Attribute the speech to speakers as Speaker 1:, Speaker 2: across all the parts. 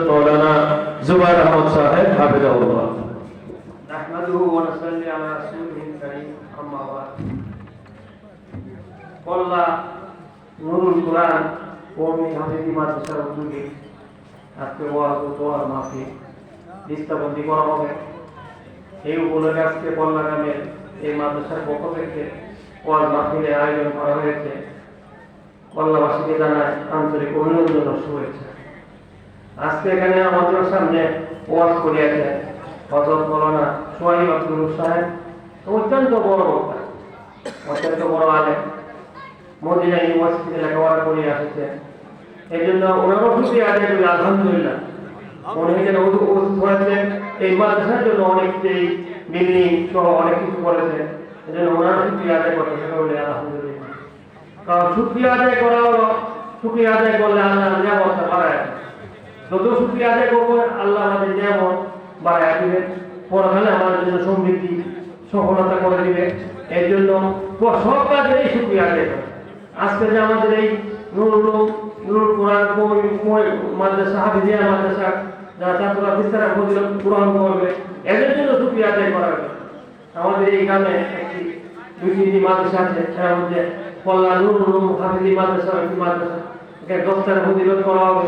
Speaker 1: মৌলানা জুবাইর আহমদ সাহেব হাফিজাহুল্লাহ
Speaker 2: نحمده ونصلي على رسوله الكريم أما بعد কল্লা নুরুল কোরআন কৌমি হাফিজি মাদ্রাসার উদ্যোগে আজকে ওয়াজ ও দোয়ার মাফি দৃষ্টাবন্দি করা হবে এই উপলক্ষে আজকে কল্লা গ্রামের এই মাদ্রাসার পক্ষ থেকে ওয়াজ মাহফিলের আয়োজন করা হয়েছে কল্লাবাসীকে জানায় আন্তরিক অভিনন্দন ও শুভেচ্ছা আজকে এখানে আমাদের সামনে ওয়াজ করিয়াছেন হজরত মৌলানা সোহাইব আব্দুল সাহেব, অত্যন্ত বড় বক্তা, অত্যন্ত বড় আলেম। মদিনা ইউনিভার্সিটিতে লেখাপড়া করে আসছে। এই জন্য ওনারও খুশি আদায় করি আলহামদুলিল্লাহ। উপস্থিত হয়েছেন এই মাদ্রাসার জন্য অনেক এই বিল্ডিং সহ অনেক কিছু করেছেন। এই জন্য ওনারও শুক্রিয়া আদায় করতে সকলে আলহামদুলিল্লাহ। কারণ শুক্রিয়া আদায় করা হলো শুক্রিয়া আদায় করলে আল্লাহ নিয়ামতটা বাড়ায়। যত শুক্রিয়া আদায় করব, আল্লাহ আমাদের নিয়ামত বাড়ায় দিবে। পরকালে আমাদের জন্য সমৃদ্ধি, সফলতা করে দিবে। এই জন্য সব কাজেরই শুক্রিয়া আদায় করে। আজকে যে আমাদের এই নুরুল নুরুল কোরআন মাদ্রাসা, হাফিজিয়া মাদ্রাসা, যারা ছাত্ররা বিস্তারা ফজিলত গ্রহণ করবে এদের জন্য শুক্রিয়া আদায় করা হবে। আমাদের এই গ্রামে একটি দুই তিনটি মাদ্রাসা আছে তার মধ্যে কল্যাণ নুরুল হাফিজি মাদ্রাসা, একটি মাদ্রাসা। এখানে দশটার ফজিলত করা হবে।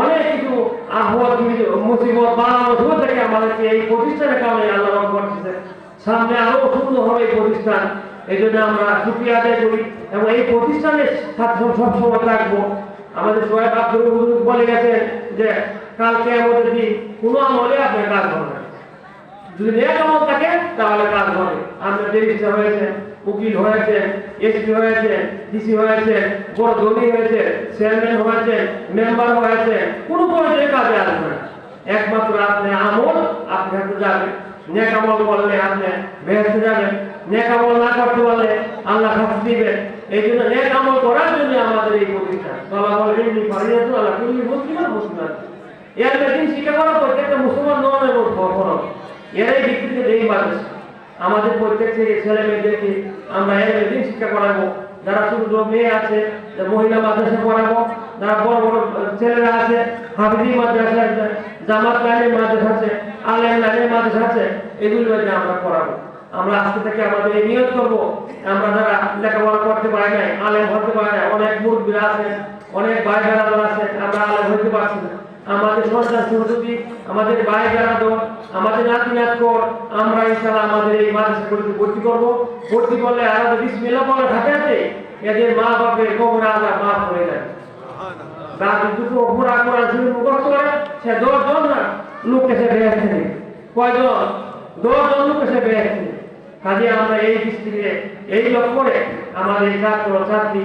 Speaker 2: অনেক কিছু আহ্বান, মুসিবত ধরে থেকে আমাদেরকে এই প্রতিষ্ঠানের কারণে আল্লাহ সামনে আরও সুন্দর হবে এই প্রতিষ্ঠান। এই জন্য আমরা সুক্রিয়া আদায় করি এবং এই প্রতিষ্ঠানের ছাত্র সবসময় রাখব আমাদের সোহেব আব্দুল বলে গেছেন যে কালকে আমাদের দিন কোনো আমলে আপনার কাজ হবে না। যদি নেক আমল থাকে, তাহলে কাজ হবে। আমরা ব্যারিস্টার হয়েছে, উকিল হয়েছে এসপি হয়েছে ডিসি হয়েছে, বড় ধনী হয়েছে, চেয়ারম্যান হয়েছে, মেম্বার হয়েছে, কোনো পর্যায়ে কাজে আসবে না। একমাত্র আপনি আমল, আপনি হাতে যাবে নেক আমল বললে আপনি বেহেস্তে যাবেন। নেক আমল না করতে পারলে আল্লাহ শাস্তি দিবেন। এই জন্য নেক আমল করার জন্য আমাদের এই প্রতিষ্ঠান আল্লাহ বলেন ইন্নি ফারিয়াতু আল্লাহ কুল্লি মুসলিমান মুসলিমান। এর বেদিন শিক্ষা করা প্রত্যেকটা মুসলমান নন এবং ফরজ। এরাই বিকৃতি এই মানুষ আমাদের প্রত্যেক ছেলে মেয়েদেরকে আমরা দিন শিক্ষা করাবো। যারা ছোট মেয়ে আছে মহিলা মাদ্রাসা পড়াবো, যারা বড় বড় ছেলেরা আছে, হাফিজি মাদ্রাসা আছে জামাত লাইনের মাদ্রাসা আছে, আলেম লাইনের মাদ্রাসা আছে, এগুলো আমরা পড়াবো। আমরা আজকে থেকে আমাদের এই নিয়োগ করব। আমরা যারা লেখাপড়া করতে পারি নাই, আলেম হতে পারি অনেক মুরব্বীরা আছে, অনেক ভাই বেড়াদর আছে, আমরা আলেম হতে পারছি না। আমাদের সন্তান সন্ততি আমাদের ভাই বেড়াদর আমাদের নাতি নাতকর আমরা ইনশাআল্লাহ আমাদের এই মাদ্রাসাগুলিতে ভর্তি করব। ভর্তি করলে আলাদা বিসমিল্লাহ বলে আছে, এদের মা বাপের কবর আলাদা মাফ হয়ে দাদু দুটো মুখস্থ সে না, লোককে সে বেহেস্তে নেই। কয়জন? দশজন লোককে সে বেহেস্তে নেই। কাজে আমরা এই দৃষ্টিতে, এই লক্ষ্য করে আমাদের ছাত্র ছাত্রী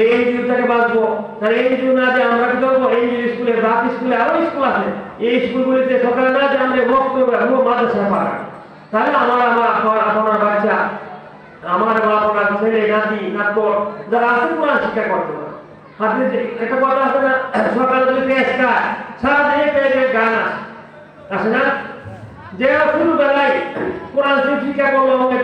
Speaker 2: এই এনজিও বাঁচবো, তাহলে এনজিও না যে আমরা কি করব? এনজিও স্কুলে রাত স্কুলে আরও স্কুল আছে। এই স্কুলগুলিতে সকালে না যে আমরা বক্তব্য মাদ্রাসা পাড়া তাহলে আমার আমার আপনার আপনার বাচ্চা, আমার বা আপনার ছেলে, নাতি নাতর যারা আছে কোরআন শিক্ষা করতে পারে। হাতে একটা কথা আছে না, সকালে যদি পেশ খায়, সারাদিনে পেয়ে গান আসে না? যে শুরু বেলায় কোরআন শিক্ষা করলে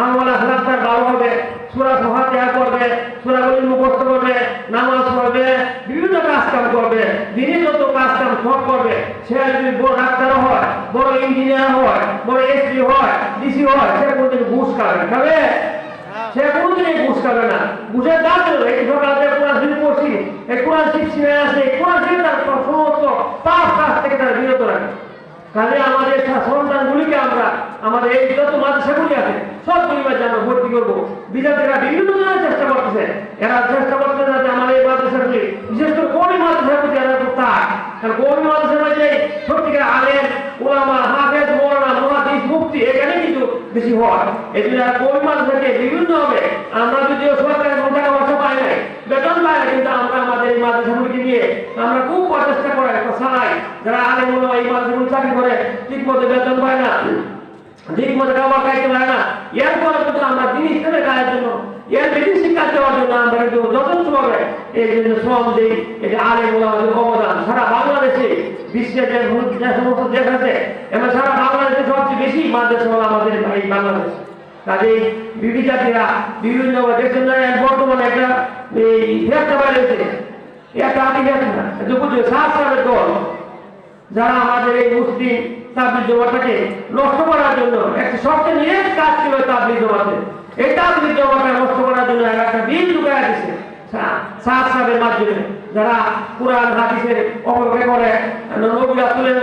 Speaker 2: আমল আখলাক তার ভালো হবে। সূরা ফাতিহা করবে, সূরাগুলি মুখস্থ করবে, নামাজ পড়বে, বিভিন্ন কাজ কাম করবে, দিনে যত কাজ কাম সব করবে, সে যদি বড় ডাক্তার হয়, বড় ইঞ্জিনিয়ার হয়, বড় এসপি হয় ডিসি হয়, সে কোনদিন ঘুষ খাবে খাবে? সে কোনদিনই ঘুষ খাবে না। ঘুষের দাম এই সকাল থেকে কোরআন শরীফ পড়ছি, এই কোরআন শরীফ শিখে আসে কোরআন শরীফ তার সমস্ত পাপ কাজ থেকে তারা বিরত রাখে। কাজে আমাদের সন্তানগুলিকে আমরা, আমাদের এই যত মাদ্রাসাগুলি আছে সবগুলি মাঝে আমরা ভর্তি করব। বিদ্যার্থীরা বিভিন্ন ধরনের চেষ্টা করতেছে। এরা চেষ্টা করতেছে যাতে আমাদের এই মাদ্রাসাগুলি বিশেষ করে কবি মাদ্রাসার প্রতি এরা মাদ্রাসার মধ্যে সত্যিকার ওলামা হাফেজ মহাদিস মুক্তি এখানে কিন্তু বেশি হয়। এই জন্য কবি মাদ্রাসাকে আমরা যদিও সরকারের কোনো পাই নাই। বেতন পাই না, কিন্তু আমরা আমাদের এই মাদ্রাসাগুলিকে নিয়ে আমরা খুব প্রচেষ্টা করে একটা চালাই যারা আলেম ওলামা এই মাদ্রাসাগুলি চাকরি করে, ঠিক মতো বেতন পায় না, ঠিক মতো খাবার খাইতে পারে না। এরপরে কিন্তু আমরা দিন ইসলামের কাজের জন্য, এর বেশি শিক্ষা দেওয়ার জন্য আমরা কিন্তু যথেষ্ট ভাবে এই জন্য শ্রম দিই এটা আলেম আমাদের অবদান, সারা বাংলাদেশে বিশ্বের যে যে সমস্ত দেশ আছে এবং সারা বাংলাদেশে সবচেয়ে বেশি মাদ্রাসা আমাদের এই বাংলাদেশ। কাজেই বিবি জাতিরা বিভিন্ন দেশের জন্য বর্তমানে একটা পারেছে একটা বুঝবে সাত সালের দল। যারা আমাদের এই মুসলিম জমাটাকে নষ্ট করার জন্য একটা সবচেয়ে নিরেট কাজ ছিল জমাতে। এই জমাটা নষ্ট করার জন্য একটা বিল ঢুকায় দিছে সাত সালের মাধ্যমে যারা কোরআন, হাদিসের করে নবী রাসূলের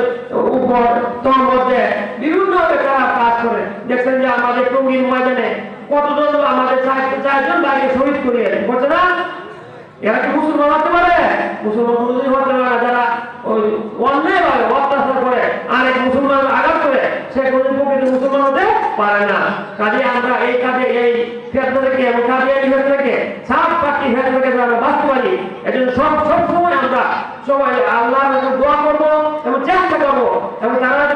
Speaker 2: উপর তোর মধ্যে বিভিন্ন তারা কাজ করে দেখছেন যে আমাদের ময়দানে কতজন আমাদের চার- চারজন বাইরে শহীদ করিয়ে বলছে না। এরা কি মুসলমান হতে পারে? মুসলমান কোনোদিন হতে পারে যারা ওই অন্যায় ভাবে অত্যাচার করে, আরেক মুসলমান আঘাত করে, সে কোনোদিন প্রকৃত মুসলমান হতে পারে না। কাজে আমরা এই কাজে, এই ক্ষেত্র এবং কাজে এই ক্ষেত্র থেকে সাত পার্টি ক্ষেত্র আমরা বাঁচতে পারি, এজন্য সব সব সময় আমরা সবাই আল্লাহর কাছে দোয়া করব এবং চেষ্টা করব। এবং তারা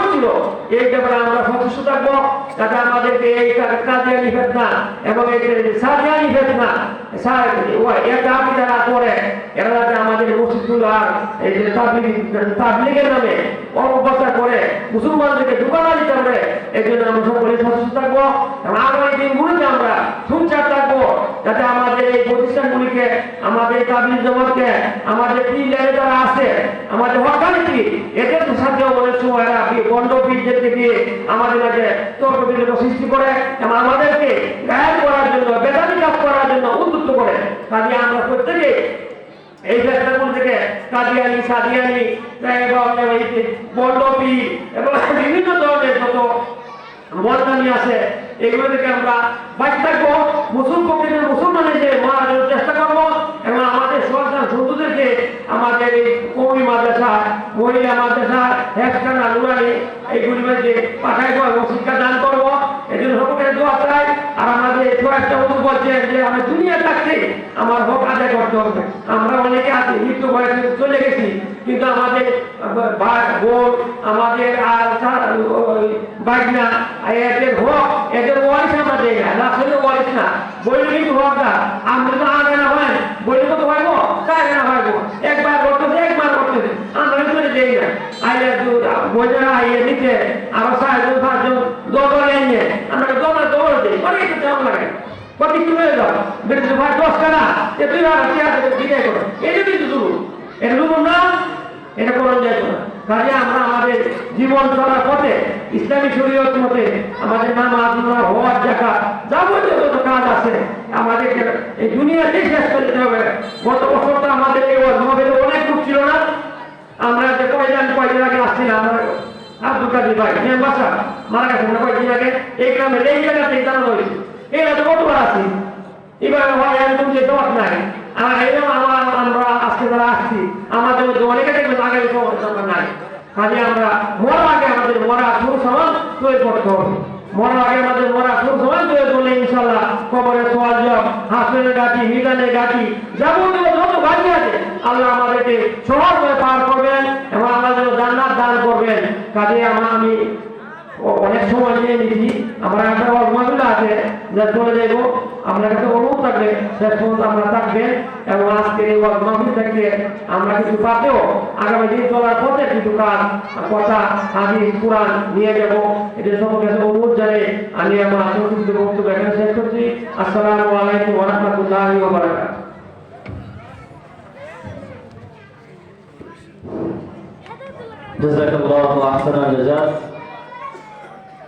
Speaker 2: এই ব্যাপারে আমরা সচেষ্ট থাকব, যাতে আমাদেরকে এই কাজিয়ানি না এবং এই সাজিয়ানি না। দিতে পারে এই জন্য আমরা সকলে সচেষ্ট থাকব। আগামী দিনগুলোতে আমরা সুচার থাকব যাতে আমাদের এই প্রতিষ্ঠানগুলিকে, আমাদের তাবলিগ জমাতকে আমাদের পি লেভেলে যারা আছে, আমাদের হকানিটি এদের সাথে অনেক সময় এরা বন্ড বীজদেরকে দিয়ে আমাদের মাঝে তর্ক বিতর্ক সৃষ্টি করে, এবং আমাদেরকে গায়েব করার জন্য বেদানি কাজ করার জন্য উদ্যুক্ত করে। কাজে আমরা প্রত্যেকে এই ফেস্টাগুল থেকে কাদিয়ানি সাদিয়ানি বন্ডপি এবং বিভিন্ন ধরনের যত মর্দানি আছে এগুলো থেকে আমরা বাইক থাকব। মুসলিম পক্ষের মুসলমানের যে মারার চেষ্টা করব, এবং আমাদের সন্তান সন্তুদেরকে আমাদের এই কৌমি মাদ্রাসা, মহিলা মাদ্রাসা হেফখানা নুরানি এইগুলি মধ্যে পাঠাইবো এবং শিক্ষা দান করব। এই জন্য সকলের দোয়া চাই। আর আমাদের একটা বন্ধু বলছেন যে আমি দুনিয়া থাকতে আমার হক আদায় করতে হবে। আমরা অনেকে আছি, মৃত্যু বয়সে চলে গেছি। কিন্তু আমাদের আমাদের আর বাগনা এদের হক, এদের ওয়ারিস আমরা দেই ওয়ারিস না। কিন্তু হক না আমরা তো আগে না। হয় বললে কত হইব কারে না একবার করতেছে একবার করতেছে আমরা কিন্তু দেই না। আইলে বোঝা আইয়ে নিতে, আরও সাহায্য সাহায্য আমরা দৌড়া দৌড় দিই। অনেক আমার লাগে। কি হয়ে যাও বেশি ভাই, দশ টাকা। এ তিন হাজার দিকে করো। এটা কিন্তু না? না কাজে আমরা আমাদের জীবন চলার পথে, ইসলামী শরীয়ত মতে আমাদের নাম আদুল্লাহ হওয়ার জায়গা যাবতীয় যত কাজ আছে, আমাদেরকে এই দুনিয়াতে শেষ করে দিতে হবে। গত বছর তো আমাদের এই মহাবেদ অনেক লোক ছিল না। আমরা যে কয়জন কয়দিন আগে আসছিলাম, আমরা আব্দুল কাদির ভাই বাসা, মারা গেছে আমরা কয়দিন আগে? এই গ্রামে, এই জায়গাতে জানানো হয়েছে এই রাতে কতবার আছি? এবার হয় একদম যে দশ নাই। আমার আমরা আজকে যারা আসছি আমাদের মধ্যে অনেকে দেখবেন আগে সমস্যা নাই। কাজে আমরা মরার আগে আমাদের মরা শুরু সমান তৈরি করতে হবে। মরার আগে আমাদের মরা শুরু সমান তৈরি করলে ইনশাল্লাহ কবরের সোয়াল জব হাসপাতালের গাঠি মিজানের গাঠি যাবতীয় যত গাড়ি আছে, আল্লাহ আমাদেরকে সহজ হয়ে পার করবেন এবং আমাদের জান্নাত দান করবেন। কাজে আমার আমি অনেক সময় নিয়ে নিচ্ছি আমার একটা অভিমান আছে যা চলে যাব আপনার কাছে অনুরোধ থাকবে, শেষ পর্যন্ত আমরা থাকবেন এবং আজকের এই ওয়াজ মাহফিল থেকে আমরা কিছু পাতেও আগামী দিন চলার পথে কিছু কাজ, কথা, হাদিস, কোরআন নিয়ে যাব। এটা সকলের কাছে অনুরোধ জানিয়ে আমি আমার সংক্ষিপ্ত বক্তব্য এখানে শেষ করছি। আসসালামু আলাইকুম ওয়া রাহমাতুল্লাহি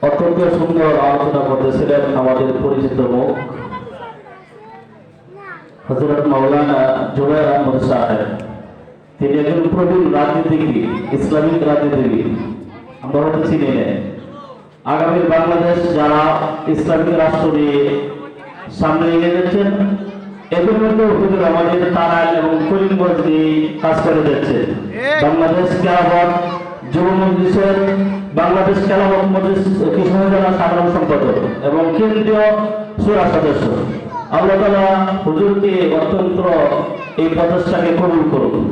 Speaker 1: অত্যন্ত সুন্দর আলোচনা করতেছিলেন আমাদের পরিচিত মুখ। হযরত মাওলানা জুবাইর আহমদ সাহেব। তিনি একজন প্রবীণ রাজনীতিবিদ, ইসলামিক রাজনীতিবিদ। আমরা হয়তো চিনি আগামী বাংলাদেশ যারা ইসলামিক রাষ্ট্র নিয়ে সামনে এগিয়ে যাচ্ছেন এদের মধ্যে হুজুর আমাদের তারাইল এবং করিমগঞ্জ নিয়ে কাজ করে যাচ্ছে। বাংলাদেশ খেলাফত যুব মজলিসের, বাংলাদেশ খেলাফত মজলিস কৃষ্ণ সাধারণ সম্পাদক এবং কেন্দ্রীয় সুরা সদস্য। আল্লাহ তালা হুজুরকে অত্যন্ত এই প্রচেষ্টাকে কবুল করুন।